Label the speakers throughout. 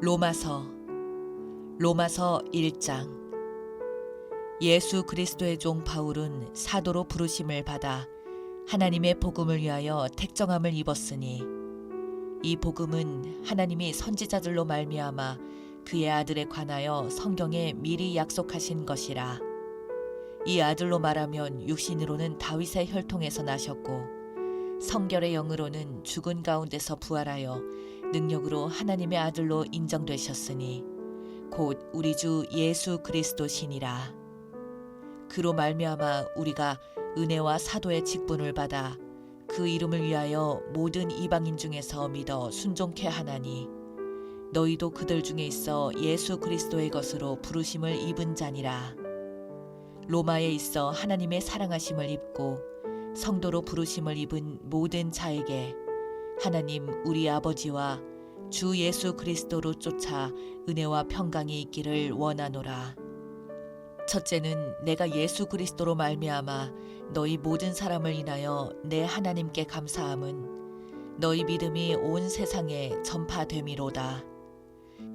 Speaker 1: 로마서 로마서 1장. 예수 그리스도의 종 바울은 사도로 부르심을 받아 하나님의 복음을 위하여 택정함을 입었으니 이 복음은 하나님이 선지자들로 말미암아 그의 아들에 관하여 성경에 미리 약속하신 것이라. 이 아들로 말하면 육신으로는 다윗의 혈통에서 나셨고 성결의 영으로는 죽은 가운데서 부활하여 능력으로 하나님의 아들로 인정되셨으니 곧 우리 주 예수 그리스도시니라. 그로 말미암아 우리가 은혜와 사도의 직분을 받아 그 이름을 위하여 모든 이방인 중에서 믿어 순종케 하나니 너희도 그들 중에 있어 예수 그리스도의 것으로 부르심을 입은 자니라. 로마에 있어 하나님의 사랑하심을 입고 성도로 부르심을 입은 모든 자에게 하나님 우리 아버지와 주 예수 그리스도로 쫓아 은혜와 평강이 있기를 원하노라. 첫째는 내가 예수 그리스도로 말미암아 너희 모든 사람을 인하여 내 하나님께 감사함은 너희 믿음이 온 세상에 전파됨이로다.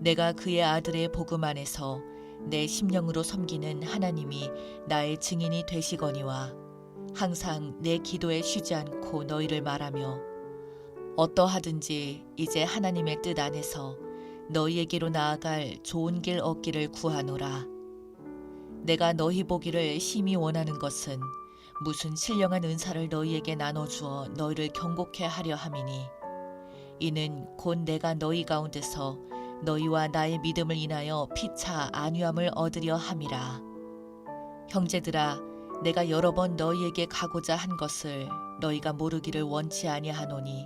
Speaker 1: 내가 그의 아들의 복음 안에서 내 심령으로 섬기는 하나님이 나의 증인이 되시거니와 항상 내 기도에 쉬지 않고 너희를 말하며 어떠하든지 이제 하나님의 뜻 안에서 너희에게로 나아갈 좋은 길 얻기를 구하노라. 내가 너희 보기를 심히 원하는 것은 무슨 신령한 은사를 너희에게 나눠주어 너희를 경고케 하려 함이니 이는 곧 내가 너희 가운데서 너희와 나의 믿음을 인하여 피차 안위함을 얻으려 함이라. 형제들아, 내가 여러 번 너희에게 가고자 한 것을 너희가 모르기를 원치 아니하노니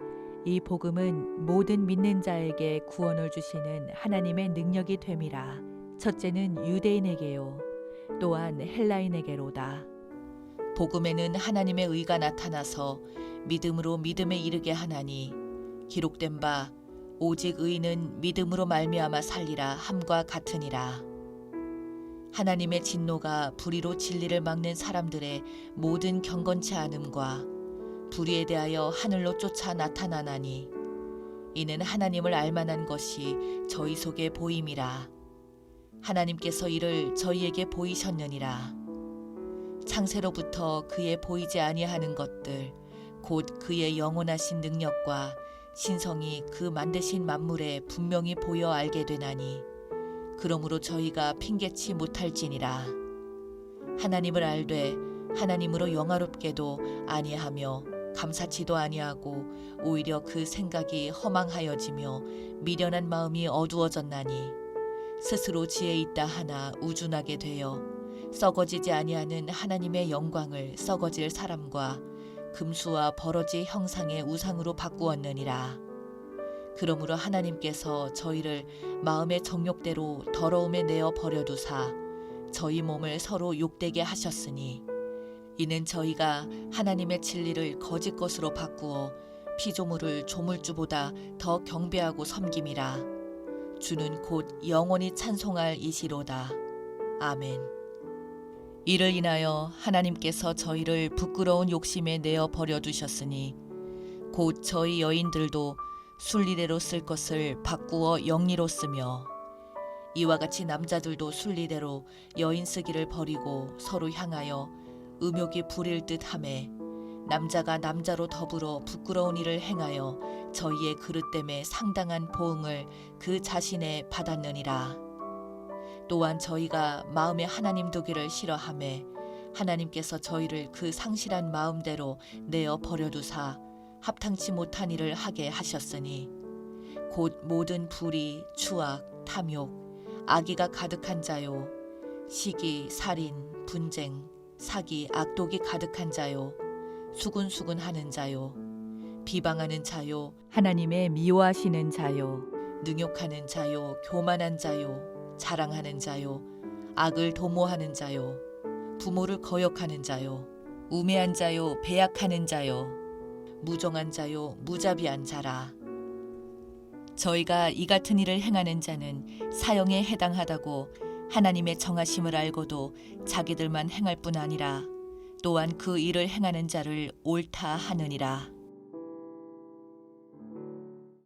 Speaker 1: 이 복음은 모든 믿는 자에게 구원을 주시는 하나님의 능력이 됨이라. 첫째는 유대인에게요, 또한 헬라인에게로다. 복음에는 하나님의 의가 나타나서 믿음으로 믿음에 이르게 하나니 기록된 바 오직 의는 믿음으로 말미암아 살리라 함과 같으니라. 하나님의 진노가 불의로 진리를 막는 사람들의 모든 경건치 않음과 불의에 대하여 하늘로 쫓아 나타나나니 이는 하나님을 알만한 것이 저희 속에 보임이라. 하나님께서 이를 저희에게 보이셨느니라. 창세로부터 그의 보이지 아니하는 것들 곧 그의 영원하신 능력과 신성이 그 만드신 만물에 분명히 보여 알게 되나니 그러므로 저희가 핑계치 못할지니라. 하나님을 알되 하나님으로 영화롭게도 아니하며 감사치도 아니하고 오히려 그 생각이 허망하여지며 미련한 마음이 어두워졌나니 스스로 지혜 있다 하나 우준하게 되어 썩어지지 아니하는 하나님의 영광을 썩어질 사람과 금수와 버러지 형상의 우상으로 바꾸었느니라. 그러므로 하나님께서 저희를 마음의 정욕대로 더러움에 내어 버려두사 저희 몸을 서로 욕되게 하셨으니 이는 저희가 하나님의 진리를 거짓 것으로 바꾸어 피조물을 조물주보다 더 경배하고 섬김이라. 주는 곧 영원히 찬송할 이시로다. 아멘. 이를 인하여 하나님께서 저희를 부끄러운 욕심에 내어 버려 두셨으니 곧 저희 여인들도 순리대로 쓸 것을 바꾸어 영리로 쓰며 이와 같이 남자들도 순리대로 여인 쓰기를 버리고 서로 향하여 음욕이 부릴 듯 함에 남자가 남자로 더불어 부끄러운 일을 행하여 저희의 그릇 때문에 상당한 보응을 그 자신에 받았느니라. 또한 저희가 마음에 하나님 두기를 싫어함에 하나님께서 저희를 그 상실한 마음대로 내어 버려두사 합당치 못한 일을 하게 하셨으니 곧 모든 불의, 추악, 탐욕, 악의가 가득한 자요 시기, 살인, 분쟁, 사기, 악독이 가득한 자요. 수군수군 하는 자요. 비방하는 자요. 하나님의 미워하시는 자요. 능욕하는 자요. 교만한 자요. 자랑하는 자요. 악을 도모하는 자요. 부모를 거역하는 자요. 우매한 자요. 배약하는 자요. 무정한 자요. 무자비한 자라. 저희가 이 같은 일을 행하는 자는 사형에 해당하다고 하나님의 정하심을 알고도 자기들만 행할 뿐 아니라 또한 그 일을 행하는 자를 옳다 하느니라